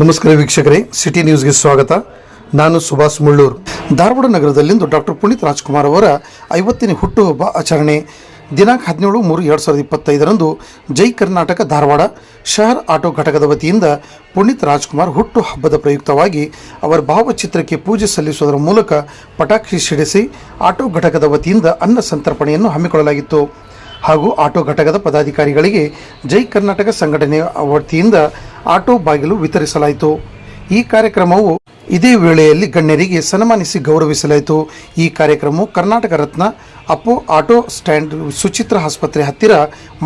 ನಮಸ್ಕಾರ ವೀಕ್ಷಕರೇ, ಸಿಟಿ ನ್ಯೂಸ್ಗೆ ಸ್ವಾಗತ. ನಾನು ಸುಭಾಷ್ ಮುಳ್ಳೂರು. ಧಾರವಾಡ ನಗರದಲ್ಲಿಂದು ಡಾಕ್ಟರ್ ಪುನೀತ್ ರಾಜ್ಕುಮಾರ್ ಅವರ ಐವತ್ತನೇ ಹುಟ್ಟುಹಬ್ಬ ಆಚರಣೆ. ದಿನಾಂಕ ಹದಿನೇಳು ಮೂರು ಎರಡು ಸಾವಿರದ ಇಪ್ಪತ್ತೈದರಂದು ಜೈ ಕರ್ನಾಟಕ ಧಾರವಾಡ ಶಹರ್ ಆಟೋ ಘಟಕದ ವತಿಯಿಂದ ಪುನೀತ್ ರಾಜ್ಕುಮಾರ್ ಹುಟ್ಟು ಹಬ್ಬದ ಪ್ರಯುಕ್ತವಾಗಿ ಅವರ ಭಾವಚಿತ್ರಕ್ಕೆ ಪೂಜೆ ಸಲ್ಲಿಸುವುದರ ಮೂಲಕ ಪಟಾಕಿ ಸಿಡಿಸಿ ಆಟೋ ಘಟಕದ ವತಿಯಿಂದ ಅನ್ನ ಸಂತರ್ಪಣೆಯನ್ನು ಹಮ್ಮಿಕೊಳ್ಳಲಾಗಿತ್ತು. ಹಾಗೂ ಆಟೋ ಘಟಕದ ಪದಾಧಿಕಾರಿಗಳಿಗೆ ಜೈ ಕರ್ನಾಟಕ ಸಂಘಟನೆಯ ವತಿಯಿಂದ ಆಟೋ ಬಾಗಿಲು ವಿತರಿಸಲಾಯಿತು. ಈ ಕಾರ್ಯಕ್ರಮವು ಇದೇ ವೇಳೆಯಲ್ಲಿ ಗಣ್ಯರಿಗೆ ಸನ್ಮಾನಿಸಿ ಗೌರವಿಸಲಾಯಿತು. ಈ ಕಾರ್ಯಕ್ರಮವು ಕರ್ನಾಟಕ ರತ್ನ ಅಪ್ಪೋ ಆಟೋ ಸ್ಟ್ಯಾಂಡ್ ಸುಚಿತ್ರ ಆಸ್ಪತ್ರೆ ಹತ್ತಿರ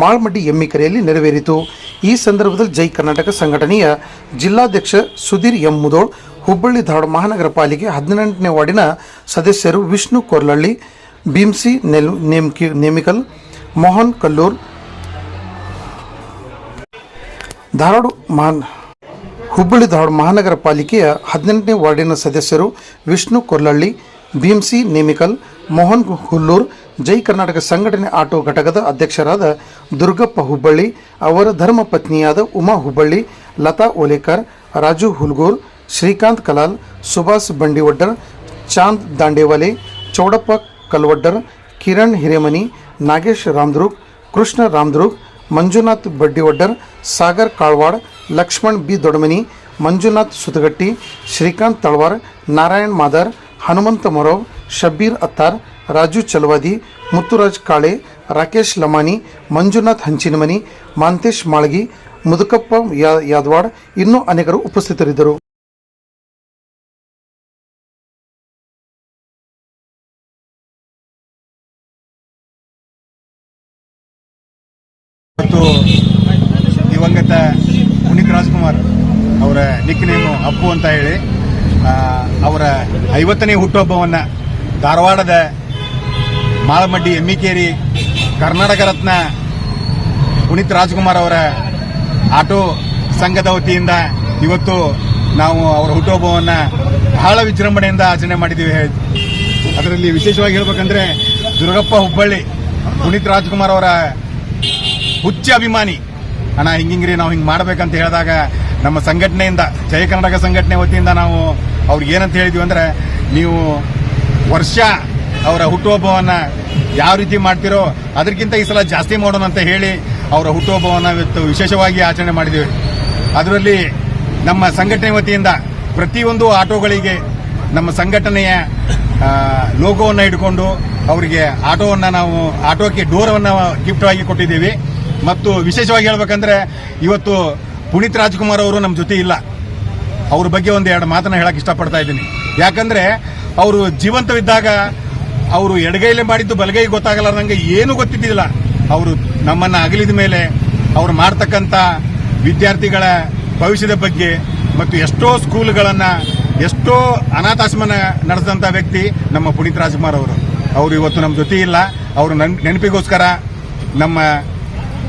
ಮಾಳ್ಮಡ್ಡಿ ಎಮ್ಮಿಕೆರೆಯಲ್ಲಿ ನೆರವೇರಿತು. ಈ ಸಂದರ್ಭದಲ್ಲಿ ಜೈ ಕರ್ನಾಟಕ ಸಂಘಟನೆಯ ಜಿಲ್ಲಾಧ್ಯಕ್ಷ ಸುಧೀರ್ ಎಂ ಮುದೋಳ್, ಹುಬ್ಬಳ್ಳಿ ಧಾರವಾಡ ಮಹಾನಗರ ಪಾಲಿಕೆ ಹದಿನೆಂಟನೇ ವಾರ್ಡಿನ ಸದಸ್ಯರು ವಿಷ್ಣು ಕೊರ್ಲಳ್ಳಿ, ಭೀಮ್ಸಿ ನೆಲ್ ನೇಮ್ಕಿ ನೇಮಿಕಲ್ ಮೋಹನ್ ಕಲ್ಲೂರ್. ಧಾರವಾಡ ಮಹಾನ್, ಹುಬ್ಬಳ್ಳಿ ಧಾರವಾಡ ಮಹಾನಗರ ಪಾಲಿಕೆಯ ಹದಿನೆಂಟನೇ ವಾರ್ಡಿನ ಸದಸ್ಯರು ವಿಷ್ಣು ಕೊರ್ಲಳ್ಳಿ, ಭೀಮ್ಸಿ ನೇಮಿಕಲ್, ಮೋಹನ್ ಹುಲ್ಲೂರ್, ಜೈ ಕರ್ನಾಟಕ ಸಂಘಟನೆ ಆಟೋ ಘಟಕದ ಅಧ್ಯಕ್ಷರಾದ ದುರ್ಗಪ್ಪ ಹುಬ್ಬಳ್ಳಿ, ಅವರ ಧರ್ಮಪತ್ನಿಯಾದ ಉಮಾ ಹುಬ್ಬಳ್ಳಿ, ಲತಾ ಓಲೇಕರ್, ರಾಜು ಹುಲ್ಗೂರ್, ಶ್ರೀಕಾಂತ್ ಕಲಾಲ್, ಸುಭಾಷ್ ಬಂಡಿವಡ್ಡರ್, ಚಾಂದ್ ದಾಂಡೇವಾಲೆ, ಚೌಡಪ್ಪ ಕಲ್ವಡ್ಡರ್, ಕಿರಣ್ ಹಿರೇಮನಿ ನಾಗೇಶ್ ರಾಮದುರ್ಗ್ ಕೃಷ್ಣ ರಾಮದುರ್ಗ್ ಮಂಜುನಾಥ್ ಬಡ್ಡಿವಡ್ಡರ್, ಸಾಗರ್ ಕಾಳ್ವಾಡ್, ಲಕ್ಷ್ಮಣ್ ಬಿ ದೊಡಮನಿ ಮಂಜುನಾಥ್ ಸುತಗಟ್ಟಿ, ಶ್ರೀಕಾಂತ್ ತಳವಾರ್, ನಾರಾಯಣ್ ಮಾದರ್, ಹನುಮಂತ ಮೊರವ್, ಶಬ್ಬೀರ್ ಅತ್ತಾರ್, ರಾಜು ಚಲವಾದಿ, ಮುತ್ತುರಾಜ್ ಕಾಳೆ, ರಾಕೇಶ್ ಲಮಾನಿ, ಮಂಜುನಾಥ್ ಹಂಚಿನಮನಿ, ಮಾಂತೇಶ್ ಮಾಳ್ಗಿ, ಮುದುಕಪ್ಪ ಯಾ, ಯಾದವಾಡ್ ಇನ್ನೂ ಅನೇಕರು ಉಪಸ್ಥಿತರಿದ್ದರು. ರಾಜ್ಕುಮಾರ್ ಅವರ ನಿಕ್ ನೇಮು ಅಪ್ಪು ಅಂತ ಹೇಳಿ ಅವರ ಐವತ್ತನೇ ಹುಟ್ಟುಹಬ್ಬವನ್ನು ಧಾರವಾಡದ ಮಾಳಮಡ್ಡಿ ಎಮ್ಮಿಕೇರಿ ಕರ್ನಾಟಕ ರತ್ನ ಪುನೀತ್ ರಾಜ್ಕುಮಾರ್ ಅವರ ಆಟೋ ಸಂಘದ ವತಿಯಿಂದ ಇವತ್ತು ನಾವು ಅವರ ಹುಟ್ಟುಹಬ್ಬವನ್ನು ಬಹಳ ವಿಜೃಂಭಣೆಯಿಂದ ಆಚರಣೆ ಮಾಡಿದ್ದೀವಿ. ಅದರಲ್ಲಿ ವಿಶೇಷವಾಗಿ ಹೇಳ್ಬೇಕಂದ್ರೆ ದುರ್ಗಪ್ಪ ಹುಬ್ಬಳ್ಳಿ, ಪುನೀತ್ ರಾಜ್ಕುಮಾರ್ ಅವರ ಹುಚ್ಚ ಅಭಿಮಾನಿ ಅಣ್ಣ, ಹಿಂಗಿಂಗ್ರಿ, ನಾವು ಹಿಂಗೆ ಮಾಡ್ಬೇಕಂತ ಹೇಳಿದಾಗ ನಮ್ಮ ಸಂಘಟನೆಯಿಂದ ಜಯ ಕರ್ನಾಟಕ ಸಂಘಟನೆ ವತಿಯಿಂದ ನಾವು ಅವ್ರಿಗೆ ಏನಂತ ಹೇಳಿದ್ವಿ ಅಂದ್ರೆ, ನೀವು ವರ್ಷ ಅವರ ಹುಟ್ಟುಹಬ್ಬವನ್ನು ಯಾವ ರೀತಿ ಮಾಡ್ತಿರೋ ಅದಕ್ಕಿಂತ ಈ ಸಲ ಜಾಸ್ತಿ ಮಾಡೋಣ ಅಂತ ಹೇಳಿ ಅವರ ಹುಟ್ಟುಹಬ್ಬವನ್ನು ವಿಶೇಷವಾಗಿ ಆಚರಣೆ ಮಾಡಿದ್ದೀವಿ. ಅದರಲ್ಲಿ ನಮ್ಮ ಸಂಘಟನೆ ವತಿಯಿಂದ ಪ್ರತಿಯೊಂದು ಆಟೋಗಳಿಗೆ ನಮ್ಮ ಸಂಘಟನೆಯ ಲೋಗೋವನ್ನು ಇಟ್ಕೊಂಡು ಅವರಿಗೆ ಆಟೋವನ್ನು ನಾವು, ಆಟೋಕ್ಕೆ ಡೋರವನ್ನು ಗಿಫ್ಟ್ ಆಗಿ ಕೊಟ್ಟಿದ್ದೀವಿ. ಮತ್ತು ವಿಶೇಷವಾಗಿ ಹೇಳ್ಬೇಕಂದ್ರೆ ಇವತ್ತು ಪುನೀತ್ ರಾಜ್ಕುಮಾರ್ ಅವರು ನಮ್ಮ ಜೊತೆ ಇಲ್ಲ. ಅವ್ರ ಬಗ್ಗೆ ಒಂದು ಎರಡು ಮಾತನ್ನ ಹೇಳಕ್ ಇಷ್ಟಪಡ್ತಾ ಇದ್ದೀನಿ. ಯಾಕಂದ್ರೆ ಅವರು ಜೀವಂತವಿದ್ದಾಗ ಅವರು ಎಡಗೈಲೆ ಮಾಡಿದ್ದು ಬಲಗೈ ಗೊತ್ತಾಗಲಾರ್ದಂಗೆ ಏನು ಗೊತ್ತಿದ್ದಿಲ್ಲ. ಅವರು ನಮ್ಮನ್ನ ಅಗಲಿದ ಮೇಲೆ ಅವ್ರು ಮಾಡ್ತಕ್ಕಂಥ ವಿದ್ಯಾರ್ಥಿಗಳ ಭವಿಷ್ಯದ ಬಗ್ಗೆ ಮತ್ತು ಎಷ್ಟೋ ಸ್ಕೂಲ್ಗಳನ್ನ, ಎಷ್ಟೋ ಅನಾಥಾಶ್ರಮನ ನಡೆಸಿದಂಥ ವ್ಯಕ್ತಿ ನಮ್ಮ ಪುನೀತ್ ರಾಜ್ಕುಮಾರ್ ಅವರು. ಅವರು ಇವತ್ತು ನಮ್ಮ ಜೊತೆ ಇಲ್ಲ. ಅವರು ನನ್- ನೆನಪಿಗೋಸ್ಕರ ನಮ್ಮ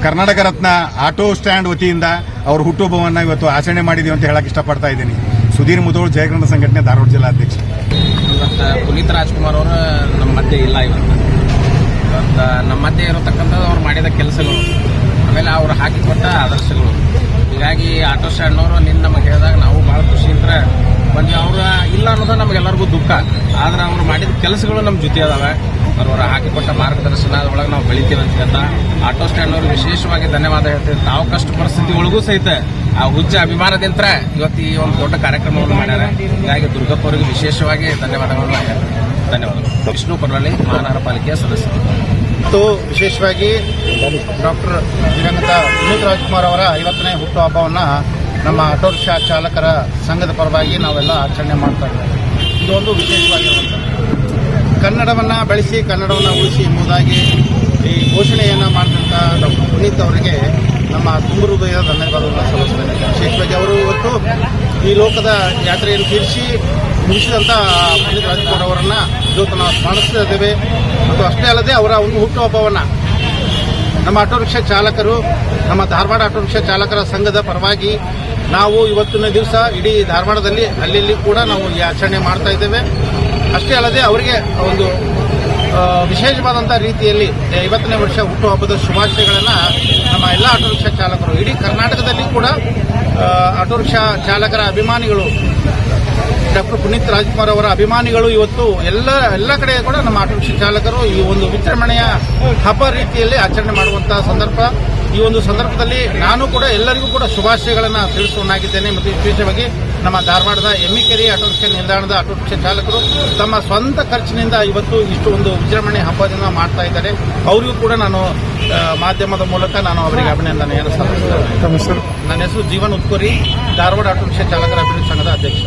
ಕರ್ನಾಟಕ ರತ್ನ ಆಟೋ ಸ್ಟ್ಯಾಂಡ್ ವತಿಯಿಂದ ಅವ್ರ ಹುಟ್ಟುಹಬ್ಬವನ್ನು ಇವತ್ತು ಆಚರಣೆ ಮಾಡಿದೀವಿ ಅಂತ ಹೇಳಕ್ ಇಷ್ಟಪಡ್ತಾ ಇದ್ದೀನಿ. ಸುಧೀರ್ ಮುದೋಳ್ ಜಯಗ್ರಂಥ ಸಂಘಟನೆ ಧಾರವಾಡ ಇವತ್ತು ಪುನೀತ್ ರಾಜ್ಕುಮಾರ್ ಅವರು ನಮ್ಮ ಮಧ್ಯೆ ಇಲ್ಲ ಇವತ್ತು. ಇವತ್ತು ನಮ್ಮ ಮಧ್ಯೆ ಇರತಕ್ಕಂಥದ್ದು ಅವ್ರು ಮಾಡಿದ ಕೆಲಸಗಳು. ಆಮೇಲೆ ಅವ್ರು ಹಾಕಿಕೊಟ್ಟ ಆದರ್ಶಗಳು. ಹೀಗಾಗಿ ಆಟೋ ಸ್ಟ್ಯಾಂಡ್ನವರು ನಿನ್ನ ನಮಗೆ ಹೇಳಿದಾಗ ನಾವು ಭಾಳ ಖುಷಿಯಿಂದ ಬಂದ್ವಿ ಅವ್ರು ಇಲ್ಲ ಅನ್ನೋದು ದುಃಖ ಆದ್ರೆ ಅವ್ರು ಮಾಡಿದ ಕೆಲಸಗಳು ನಮ್ಮ ಜೊತೆ ಅದಾವೆ. ಅವ್ರವರ ಹಾಕಿಕೊಟ್ಟ ಮಾರ್ಗದರ್ಶನ ಅದ್ರೊಳಗೆ ನಾವು ಬೆಳಿತೀವಿ ಅಂತ ಹೇಳ್ತಾ, ಆಟೋ ಸ್ಟ್ಯಾಂಡ್ನವ್ರು ವಿಶೇಷವಾಗಿ ಧನ್ಯವಾದ ಹೇಳ್ತೀವಿ ತಾವು ಕಷ್ಟ ಪರಿಸ್ಥಿತಿ ಒಳಗೂ ಸಹಿತ ಆ ಹುಚ್ಚ ಅಭಿಮಾನದಿಂದ ಇವತ್ತು ಈ ಒಂದು ದೊಡ್ಡ ಕಾರ್ಯಕ್ರಮವನ್ನು ಮಾಡ್ಯಾರ. ಹೀಗಾಗಿ ದುರ್ಗಪ್ಪ ಅವರಿಗೆ ವಿಶೇಷವಾಗಿ ಧನ್ಯವಾದಗಳನ್ನು. ಧನ್ಯವಾದಗಳು. ವಿಷ್ಣು ಪರ್ವಳ್ಳಿ ಮಹಾನಗರ ಪಾಲಿಕೆಯ ಸದಸ್ಯರು. ಮತ್ತು ವಿಶೇಷವಾಗಿ ಡಾಕ್ಟರ್ ದಿವಂಗತ ಪುನೀತ್ ರಾಜ್ಕುಮಾರ್ ಅವರ ಐವತ್ತನೇ ಹುಟ್ಟುಹಬ್ಬವನ್ನು ನಮ್ಮ ಆಟೋ ರಿಕ್ಷಾ ಚಾಲಕರ ಸಂಘದ ಪರವಾಗಿ ನಾವೆಲ್ಲ ಆಚರಣೆ ಮಾಡ್ತಾ ಇದ್ದೇವೆ. ಇದು ವಿಶೇಷವಾಗಿರುವಂಥ ಕನ್ನಡವನ್ನು ಬೆಳೆಸಿ, ಕನ್ನಡವನ್ನು ಉಳಿಸಿ ಎಂಬುದಾಗಿ ಈ ಘೋಷಣೆಯನ್ನು ಮಾಡಿದಂಥ ಡಾಕ್ಟರ್ ಪುನೀತ್ ಅವರಿಗೆ ನಮ್ಮ ತುಂಬ ಹೃದಯದ ಧನ್ಯವಾದಗಳನ್ನು ಸಲ್ಲಿಸ್ತೇನೆ. ವಿಶೇಷವಾಗಿ ಅವರು ಇವತ್ತು ಈ ಲೋಕದ ಯಾತ್ರೆಯನ್ನು ತೀರಿಸಿ ಮುಗಿಸಿದಂಥ ಪುನೀತ್ ರಾಜ್ಕುಮಾರ್ ಅವರನ್ನು ಇವತ್ತು ನಾವು ಸ್ಮರಿಸ್ತಾ ಇದ್ದೇವೆ ಮತ್ತು ಅಷ್ಟೇ ಅಲ್ಲದೆ ಅವರ ಒಂದು ಹುಟ್ಟುಹಬ್ಬವನ್ನು ನಮ್ಮ ಆಟೋ ರಿಕ್ಷಾ ಚಾಲಕರು, ನಮ್ಮ ಧಾರವಾಡ ಆಟೋ ರಿಕ್ಷಾ ಚಾಲಕರ ಸಂಘದ ಪರವಾಗಿ ನಾವು ಇವತ್ತಿನ ದಿವಸ ಇಡೀ ಧಾರವಾಡದಲ್ಲಿ ಅಲ್ಲಿ ಕೂಡ ನಾವು ಈ ಆಚರಣೆ ಮಾಡ್ತಾ ಇದ್ದೇವೆ. ಅಷ್ಟೇ ಅಲ್ಲದೆ ಅವರಿಗೆ ಒಂದು ವಿಶೇಷವಾದಂಥ ರೀತಿಯಲ್ಲಿ ಐವತ್ತನೇ ವರ್ಷ ಹುಟ್ಟುಹಬ್ಬದ ಶುಭಾಶಯಗಳನ್ನು ನಮ್ಮ ಎಲ್ಲ ಆಟೋ ರಿಕ್ಷಾ ಚಾಲಕರು, ಇಡೀ ಕರ್ನಾಟಕದಲ್ಲಿ ಕೂಡ ಆಟೋ ರಿಕ್ಷಾ ಚಾಲಕರ ಅಭಿಮಾನಿಗಳು, ಡಾಕ್ಟರ್ ಪುನೀತ್ ರಾಜ್ಕುಮಾರ್ ಅವರ ಅಭಿಮಾನಿಗಳು ಇವತ್ತು ಎಲ್ಲ ಎಲ್ಲ ಕಡೆ ಕೂಡ ನಮ್ಮ ಆಟೋ ರಿಕ್ಷಾ ಚಾಲಕರು ಈ ಒಂದು ವಿಜೃಂಭಣೆಯ ಹಬ್ಬ ರೀತಿಯಲ್ಲಿ ಆಚರಣೆ ಮಾಡುವಂತಹ ಸಂದರ್ಭ. ಈ ಒಂದು ಸಂದರ್ಭದಲ್ಲಿ ನಾನು ಕೂಡ ಎಲ್ಲರಿಗೂ ಕೂಡ ಶುಭಾಶಯಗಳನ್ನು ತಿಳಿಸುವನಾಗಿದ್ದೇನೆ ಮತ್ತು ವಿಶೇಷವಾಗಿ ನಮ್ಮ ಧಾರವಾಡದ ಎಮ್ಮಿಕೆರೆ ಆಟೋ ರಿಕ್ಷಾ ನಿಲ್ದಾಣದ ಆಟೋ ರಿಕ್ಷಾ ಚಾಲಕರು ತಮ್ಮ ಸ್ವಂತ ಖರ್ಚಿನಿಂದ ಇವತ್ತು ಇಷ್ಟು ಒಂದು ವಿಜೃಂಭಣೆ ಹಬ್ಬದಿಂದ ಮಾಡ್ತಾ ಇದ್ದಾರೆ. ಅವರಿಗೂ ಕೂಡ ನಾನು ಮಾಧ್ಯಮದ ಮೂಲಕ ನಾನು ಅವರಿಗೆ ಅಭಿನಂದನೆಯನ್ನು ಸಲ್ಲಿಸ್ತೇನೆ ನನ್ನ ಹೆಸರು ಜೀವನ್ ಉತ್ಕೋರಿ ಧಾರವಾಡ ಆಟೋ ರಿಕ್ಷಾ ಚಾಲಕರ ಅಭಿವೃದ್ಧಿ ಸಂಘದ ಅಧ್ಯಕ್ಷ.